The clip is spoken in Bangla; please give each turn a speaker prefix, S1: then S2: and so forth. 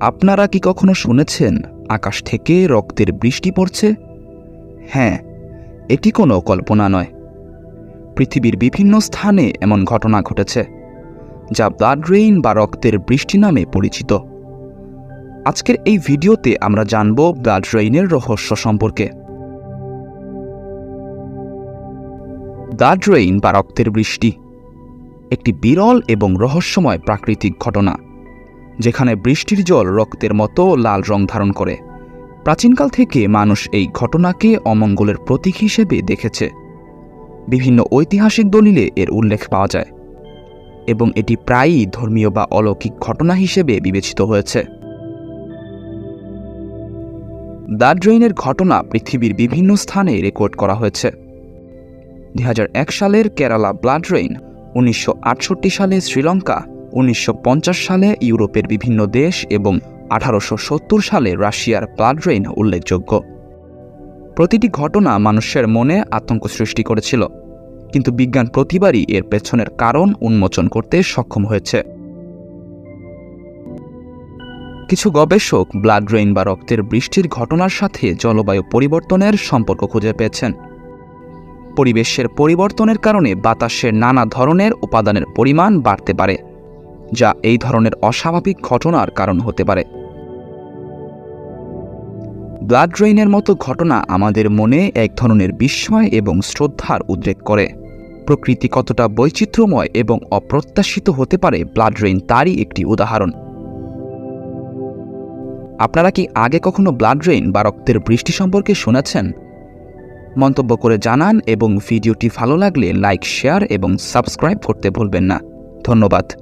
S1: আপনারা কি কখনো শুনেছেন আকাশ থেকে রক্তের বৃষ্টি পড়ছে? হ্যাঁ এটি কোনো কল্পনা নয়। পৃথিবীর বিভিন্ন স্থানে এমন ঘটনা ঘটেছে, যা ব্লাড রেইন বা রক্তের বৃষ্টি নামে পরিচিত। আজকের এই ভিডিওতে আমরা জানব ব্লাড রেইনের রহস্য সম্পর্কে। ব্লাড রেইন বা রক্তের বৃষ্টি, একটি বিরল এবং রহস্যময় প্রাকৃতিক ঘটনা। যেখানে বৃষ্টির জল রক্তের মতো লাল রং ধারণ করে। প্রাচীনকাল থেকে মানুষ এই ঘটনাকে অমঙ্গলের প্রতীক হিসেবে দেখেছে। বিভিন্ন ঐতিহাসিক দলিলে এর উল্লেখ পাওয়া যায় এবং এটি প্রায়ই ধর্মীয় বা অলৌকিক ঘটনা হিসেবে বিবেচিত হয়েছে। ড্রেইনের ঘটনা পৃথিবীর বিভিন্ন স্থানে রেকর্ড করা হয়েছে। দু হাজার এক সালের কেরালা ব্লাড রেইন উনিশশো আটষট্টি সালে শ্রীলঙ্কা উনিশশো পঞ্চাশ সালে ইউরোপের বিভিন্ন দেশ এবং আঠারোশো সত্তর সালে রাশিয়ার ব্লাড রেইন উল্লেখযোগ্য। প্রতিটি ঘটনা মানুষের মনে আতঙ্ক সৃষ্টি করেছিল, কিন্তু বিজ্ঞান প্রতিবারই এর পেছনের কারণ উন্মোচন করতে সক্ষম হয়েছে। কিছু গবেষক ব্লাড রেইন বা রক্তের বৃষ্টির ঘটনার সাথে জলবায়ু পরিবর্তনের সম্পর্ক খুঁজে পেয়েছেন। পরিবেশের পরিবর্তনের কারণে বাতাসের নানা ধরনের উপাদানের পরিমাণ বাড়তে পারে। যা এই ধরনের অস্বাভাবিক ঘটনার কারণ হতে পারে। ব্লাড ড্রেইনের মতো ঘটনা আমাদের মনে এক ধরনের বিস্ময় এবং শ্রদ্ধার উদ্রেক করে। প্রকৃতি কতটা বৈচিত্র্যময় এবং অপ্রত্যাশিত হতে পারে ব্লাড ড্রেইন তারই একটি উদাহরণ। আপনারা কি আগে কখনো ব্লাড ড্রেইন বা রক্তের বৃষ্টি সম্পর্কে শুনেছেন? মন্তব্য করে জানান এবং ভিডিওটি ভালো লাগলে লাইক, শেয়ার এবং সাবস্ক্রাইব করতে ভুলবেন না। ধন্যবাদ।